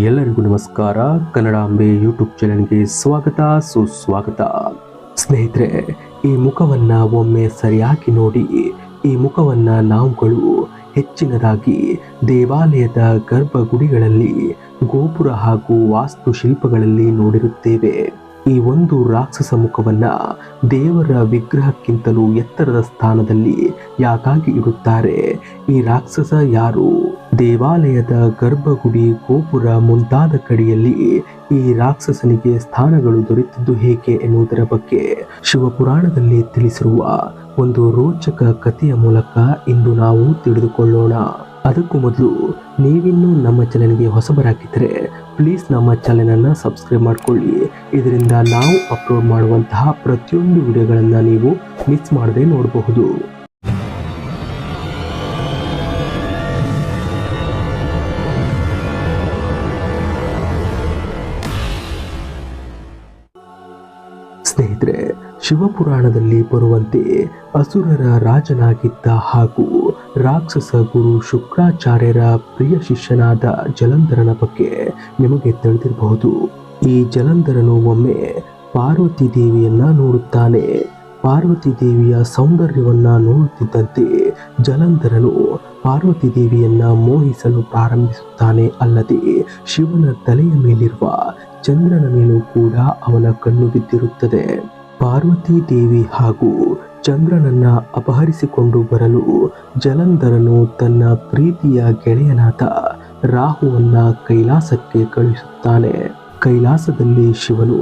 ಎಲ್ಲರಿಗೂ ನಮಸ್ಕಾರ. ಕನ್ನಡಾಂಬೆ ಯೂಟ್ಯೂಬ್ ಚಾನೆಲ್ಗೆ ಸ್ವಾಗತ. ಸುಸ್ವಾಗತ. ಸ್ನೇಹಿತರೆ, ಈ ಮುಖವನ್ನ ಒಮ್ಮೆ ಸರಿಯಾಗಿ ನೋಡಿ, ಈ ಮುಖವನ್ನ ನಾವುಗಳು ಹೆಚ್ಚಿನದಾಗಿ ದೇವಾಲಯದ ಗರ್ಭಗುಡಿಗಳಲ್ಲಿ, ಗೋಪುರ ಹಾಗೂ ವಾಸ್ತುಶಿಲ್ಪಗಳಲ್ಲಿ ನೋಡಿರುತ್ತೇವೆ. ಈ ಒಂದು ರಾಕ್ಷಸ ಮುಖವನ್ನ ದೇವರ ವಿಗ್ರಹಕ್ಕಿಂತಲೂ ಎತ್ತರದ ಸ್ಥಾನದಲ್ಲಿ ಯಾಕಾಗಿ ಇಡುತ್ತಾರೆ? ಈ ರಾಕ್ಷಸ ಯಾರು? ದೇವಾಲಯದ ಗರ್ಭಗುಡಿ ಗೋಪುರ ಮುಂತಾದ ಕಡೆಯಲ್ಲಿ ಈ ರಾಕ್ಷಸನಿಗೆ ಸ್ಥಾನಗಳು ದೊರೆತಿದ್ದು ಹೇಗೆ ಎನ್ನುವುದರ ಬಗ್ಗೆ ಶಿವಪುರಾಣದಲ್ಲಿ ತಿಳಿಸಿರುವ ಒಂದು ರೋಚಕ ಕಥೆಯ ಮೂಲಕ ಇಂದು ನಾವು ತಿಳಿದುಕೊಳ್ಳೋಣ. ಅದಕ್ಕೂ ಮೊದಲು ನೀವಿನ್ನೂ ನಮ್ಮ ಚಾನೆಲ್ಗೆ ಹೊಸಬರಾಗಿದ್ದರೆ ಪ್ಲೀಸ್ ನಮ್ಮ ಚಾನೆಲನ್ನು ಸಬ್ಸ್ಕ್ರೈಬ್ ಮಾಡಿಕೊಳ್ಳಿ. ಇದರಿಂದ ನಾವು ಅಪ್ಲೋಡ್ ಮಾಡುವಂತಹ ಪ್ರತಿಯೊಂದು ವಿಡಿಯೋಗಳನ್ನು ನೀವು ಮಿಸ್ ಮಾಡದೆ ನೋಡಬಹುದು. ಸ್ನೇಹಿತರೆ, ಶಿವಪುರಾಣದಲ್ಲಿ ಬರುವಂತೆ ಅಸುರರ ರಾಜನಾಗಿದ್ದ ಹಾಗೂ ರಾಕ್ಷಸ ಗುರು ಶುಕ್ರಾಚಾರ್ಯರ ಪ್ರಿಯ ಶಿಷ್ಯನಾದ ಜಲಂಧರನ ಬಗ್ಗೆ ನಿಮಗೆ ತಿಳಿದಿರಬಹುದು. ಈ ಜಲಂಧರನು ಒಮ್ಮೆ ಪಾರ್ವತಿ ದೇವಿಯನ್ನ ನೋಡುತ್ತಾನೆ. ಪಾರ್ವತಿ ದೇವಿಯ ಸೌಂದರ್ಯವನ್ನ ನೋಡುತ್ತಿದ್ದಂತೆ ಜಲಂಧರನು ಪಾರ್ವತಿ ದೇವಿಯನ್ನ ಮೋಹಿಸಲು ಪ್ರಾರಂಭಿಸುತ್ತಾನೆ ಅಲ್ಲದೆ ಶಿವನ ತಲೆಯ ಮೇಲಿರುವ ಚಂದ್ರನ ಮೇಲೂ ಕೂಡ ಅವನ ಕಣ್ಣು ಬಿದ್ದಿರುತ್ತದೆ. ಪಾರ್ವತಿ ದೇವಿ ಹಾಗೂ ಚಂದ್ರನನ್ನ ಅಪಹರಿಸಿಕೊಂಡು ಬರಲು ಜಲಂಧರನು ತನ್ನ ಪ್ರೀತಿಯ ಗೆಳೆಯನಾದ ರಾಹುವನ್ನ ಕೈಲಾಸಕ್ಕೆ ಕಳುಹಿಸುತ್ತಾನೆ. ಕೈಲಾಸದಲ್ಲಿ ಶಿವನು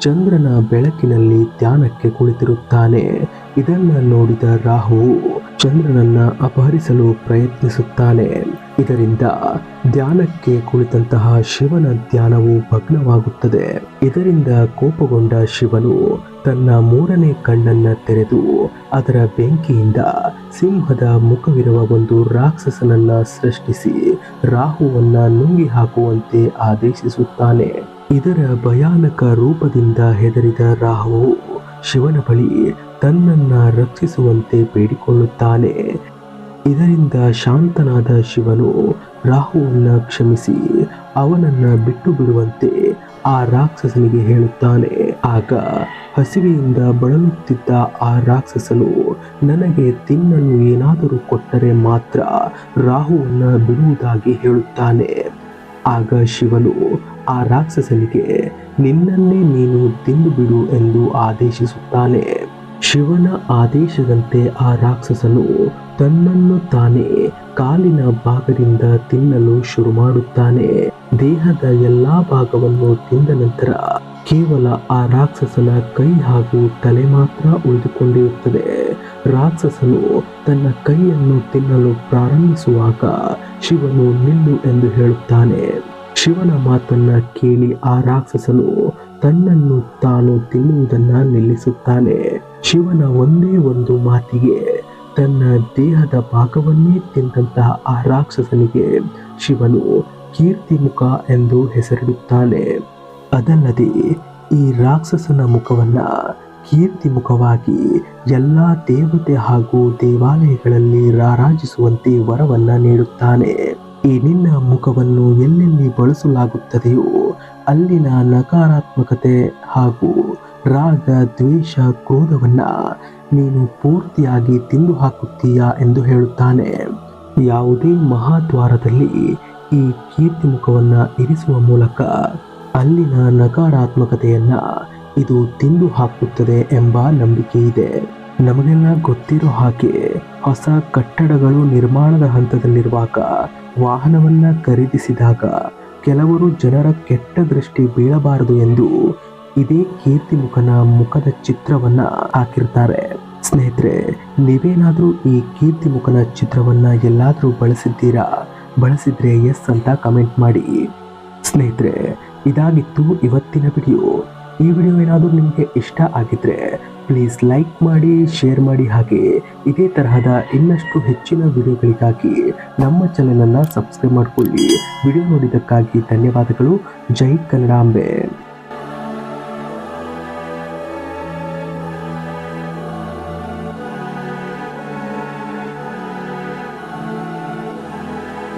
ಚಂದ್ರನ ಬೆಳಕಿನಲ್ಲಿ ಧ್ಯಾನಕ್ಕೆ ಕುಳಿತಿರುತ್ತಾನೆ. ಇದನ್ನ ನೋಡಿದ ರಾಹು ಚಂದ್ರನನ್ನ ಅಪಹರಿಸಲು ಪ್ರಯತ್ನಿಸುತ್ತಾನೆ. ಇದರಿಂದ ಧ್ಯಾನಕ್ಕೆ ಕುಳಿತಂತಹ ಶಿವನ ಧ್ಯಾನವು ಭಗ್ನವಾಗುತ್ತದೆ. ಇದರಿಂದ ಕೋಪಗೊಂಡ ಶಿವನು ತನ್ನ ಮೂರನೇ ಕಣ್ಣನ್ನ ತೆರೆದು ಅದರ ಬೆಂಕಿಯಿಂದ ಸಿಂಹದ ಮುಖವಿರುವ ಒಂದು ರಾಕ್ಷಸನನ್ನ ಸೃಷ್ಟಿಸಿ ರಾಹುವನ್ನ ನುಂಗಿ ಹಾಕುವಂತೆ ಆದೇಶಿಸುತ್ತಾನೆ. ಇದರ ಭಯಾನಕ ರೂಪದಿಂದ ಹೆದರಿದ ರಾಹು ಶಿವನ ಬಳಿ ತನ್ನನ್ನ ರಕ್ಷಿಸುವಂತೆ ಬೇಡಿಕೊಳ್ಳುತ್ತಾನೆ. ಇದರಿಂದ ಶಾಂತನಾದ ಶಿವನು ರಾಹುವನ್ನ ಕ್ಷಮಿಸಿ ಅವನನ್ನ ಬಿಟ್ಟು ಬಿಡುವಂತೆ ಆ ರಾಕ್ಷಸನಿಗೆ ಹೇಳುತ್ತಾನೆ. ಆಗ ಹಸಿವೆಯಿಂದ ಬಳಲುತ್ತಿದ್ದ ಆ ರಾಕ್ಷಸನು ನನಗೆ ತಿನ್ನಲು ಏನಾದರೂ ಕೊಟ್ಟರೆ ಮಾತ್ರ ರಾಹುವನ್ನ ಬಿಡುವುದಾಗಿ ಹೇಳುತ್ತಾನೆ. ಆಗ ಶಿವನು ಆ ರಾಕ್ಷಸನಿಗೆ, ನಿನ್ನನ್ನೇ ನೀನು ತಿಂದು ಬಿಡು ಎಂದು ಆದೇಶಿಸುತ್ತಾನೆ. ಶಿವನ ಆದೇಶದಂತೆ ಆ ರಾಕ್ಷಸನು ತನ್ನನ್ನು ತಾನೇ ಕಾಲಿನ ಭಾಗದಿಂದ ತಿನ್ನಲು ಶುರು ಮಾಡುತ್ತಾನೆ ದೇಹದ ಎಲ್ಲಾ ಭಾಗವನ್ನು ತಿಂದ ನಂತರ ಕೇವಲ ಆ ರಾಕ್ಷಸನ ಕೈ ಹಾಗೂ ತಲೆ ಮಾತ್ರ ಉಳಿದುಕೊಂಡಿರುತ್ತದೆ. ರಾಕ್ಷಸನು ತನ್ನ ಕೈಯನ್ನು ತಿನ್ನಲು ಪ್ರಾರಂಭಿಸುವಾಗ ಶಿವನು ನಿಲ್ಲು ಎಂದು ಹೇಳುತ್ತಾನೆ. ಶಿವನ ಮಾತನ್ನ ಕೇಳಿ ಆ ರಾಕ್ಷಸನು ತನ್ನನ್ನು ತಾನು ತಿನ್ನುವುದನ್ನ ನಿಲ್ಲಿಸುತ್ತಾನೆ. ಶಿವನ ಒಂದೇ ಒಂದು ಮಾತಿಗೆ ತನ್ನ ದೇಹದ ಭಾಗವನ್ನೇ ತಿಂದಂತಹ ಆ ರಾಕ್ಷಸನಿಗೆ ಶಿವನು ಕೀರ್ತಿಮುಖ ಎಂದು ಹೆಸರಿಡುತ್ತಾನೆ. ಅದಲ್ಲದೆ ಈ ರಾಕ್ಷಸನ ಮುಖವನ್ನ ಕೀರ್ತಿ ಮುಖವಾಗಿ ಎಲ್ಲ ದೇವತೆ ಹಾಗೂ ದೇವಾಲಯಗಳಲ್ಲಿ ರಾರಾಜಿಸುವಂತೆ ವರವನ್ನ ನೀಡುತ್ತಾನೆ. ಈ ನಿನ್ನ ಮುಖವನ್ನು ಎಲ್ಲೆಲ್ಲಿ ಬಳಸಲಾಗುತ್ತದೆಯೋ ಅಲ್ಲಿನ ನಕಾರಾತ್ಮಕತೆ ಹಾಗೂ ರಾಗ, ದ್ವೇಷ, ಕ್ರೋಧವನ್ನು ನೀನು ಪೂರ್ತಿಯಾಗಿ ತಿಂದು ಹಾಕುತ್ತೀಯಾ ಎಂದು ಹೇಳುತ್ತಾನೆ. ಯಾವುದೇ ಮಹಾದ್ವಾರದಲ್ಲಿ ಈ ಕೀರ್ತಿ ಮುಖವನ್ನು ಇರಿಸುವ ಮೂಲಕ ಅಲ್ಲಿನ ನಕಾರಾತ್ಮಕತೆಯನ್ನು ಇದು ತಿಂದು ಹಾಕುತ್ತದೆ ಎಂಬ ನಂಬಿಕೆ ಇದೆ ನಮಗೆಲ್ಲ ಗೊತ್ತಿರೋ ಹಾಗೆ ಹೊಸ ಕಟ್ಟಡಗಳು ನಿರ್ಮಾಣದ ಹಂತದಲ್ಲಿರುವಾಗ ವಾಹನವನ್ನ ಖರೀದಿಸಿದಾಗ ಕೆಲವರು ಜನರ ಕೆಟ್ಟ ದೃಷ್ಟಿ ಬೀಳಬಾರದು ಎಂದು ಇದೇ ಕೀರ್ತಿ ಮುಖನ ಮುಖದ ಚಿತ್ರವನ್ನ ಹಾಕಿರ್ತಾರೆ. ಸ್ನೇಹಿತರೆ, ನೀವೇನಾದ್ರೂ ಈ ಕೀರ್ತಿ ಮುಖನ ಚಿತ್ರವನ್ನ ಎಲ್ಲಾದ್ರೂ ಬಳಸಿದ್ದೀರಾ? ಬಳಸಿದ್ರೆ ಎಸ್ ಅಂತ ಕಮೆಂಟ್ ಮಾಡಿ. ಸ್ನೇಹಿತರೆ, ಇದಾಗಿತ್ತು ಇವತ್ತಿನ ವಿಡಿಯೋ. ಈ ವಿಡಿಯೋ ಏನಾದರೂ ನಿಮಗೆ ಇಷ್ಟ ಆಗಿದ್ರೆ ಪ್ಲೀಸ್ ಲೈಕ್ ಮಾಡಿ ಶೇರ್ ಮಾಡಿ ಹಾಗೆ ಇದೇ ತರಹದ ಇನ್ನಷ್ಟು ಹೆಚ್ಚಿನ ವಿಡಿಯೋಗಳಿಗಾಗಿ ನಮ್ಮ ಚಾನೆಲನ್ನು ಸಬ್ಸ್ಕ್ರೈಬ್ ಮಾಡಿಕೊಳ್ಳಿ. ವಿಡಿಯೋ ನೋಡಿದ್ದಕ್ಕಾಗಿ ಧನ್ಯವಾದಗಳು. ಜೈ ಕನ್ನಡಾಂಬೆ